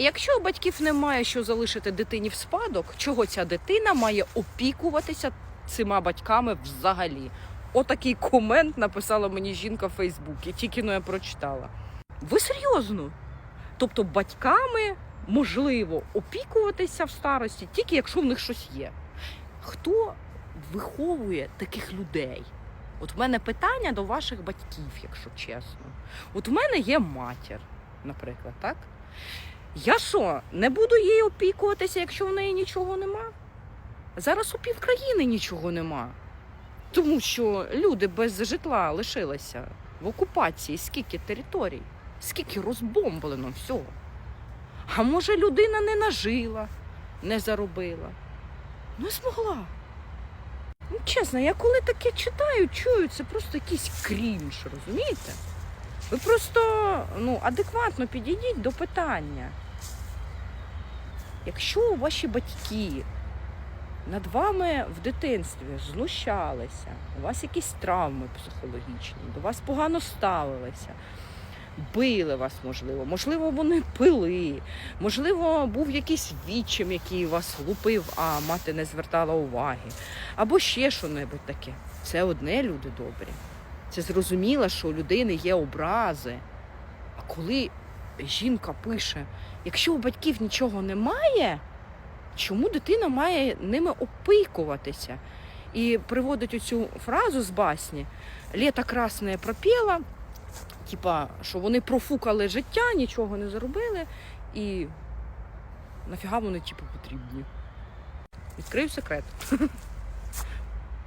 Якщо у батьків немає що залишити дитині в спадок, чого ця дитина має опікуватися цими батьками взагалі? Отакий комент написала мені жінка в Фейсбуці, тільки но я прочитала. Ви серйозно? Тобто батьками можливо опікуватися в старості, тільки якщо в них щось є. Хто виховує таких людей? От в мене питання до ваших батьків, якщо чесно. От в мене є матір, наприклад, так? Я що, не буду їй опікуватися, якщо в неї нічого нема? Зараз у півкраїни нічого нема. Тому що люди без житла лишилися в окупації, скільки територій, скільки розбомблено всього. А може людина не нажила, не заробила, не змогла. Ну, чесно, я коли таке читаю, чую, це просто якийсь крінж, розумієте? Ви просто ну, адекватно підійдіть до питання. Якщо ваші батьки над вами в дитинстві знущалися, у вас якісь травми психологічні, до вас погано ставилися, били вас, можливо, можливо, вони пили, можливо, був якийсь відчим, який вас лупив, а мати не звертала уваги, або ще що-небудь таке. Це одне люди добрі. Це зрозуміло, що у людини є образи. А коли жінка пише, якщо у батьків нічого немає, чому дитина має ними опікуватися? І приводить оцю фразу з басні Літо красне пропіла, типа, що вони профукали життя, нічого не заробили, і нафіга вони типу, потрібні. Відкрию секрет.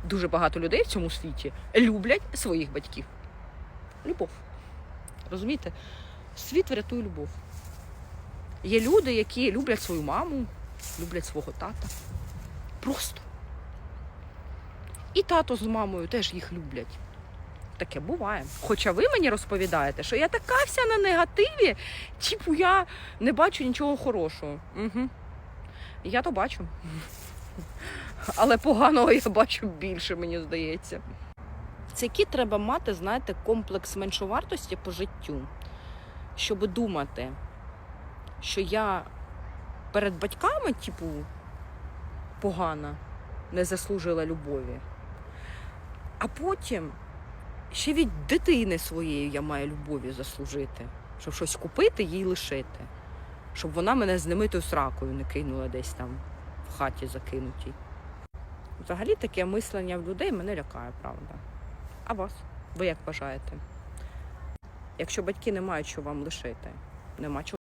Дуже багато людей в цьому світі люблять своїх батьків. Любов. Розумієте? Світ врятує любов. Є люди, які люблять свою маму, люблять свого тата. Просто. І тато з мамою теж їх люблять. Таке буває. Хоча ви мені розповідаєте, що я така вся на негативі, типу я не бачу нічого хорошого. Угу. Я то бачу. Але поганого я бачу більше, мені здається. Це який треба мати, знаєте, комплекс меншовартості по життю, щоб думати, що я перед батьками, типу, погана, не заслужила любові. А потім ще від дитини своєї я маю любові заслужити, щоб щось купити, їй лишити. Щоб вона мене з немитою сракою не кинула десь там в хаті закинутій. Взагалі таке мислення в людей мене лякає, правда. А вас? Ви як вважаєте? Якщо батьки не мають що вам лишити, нема чого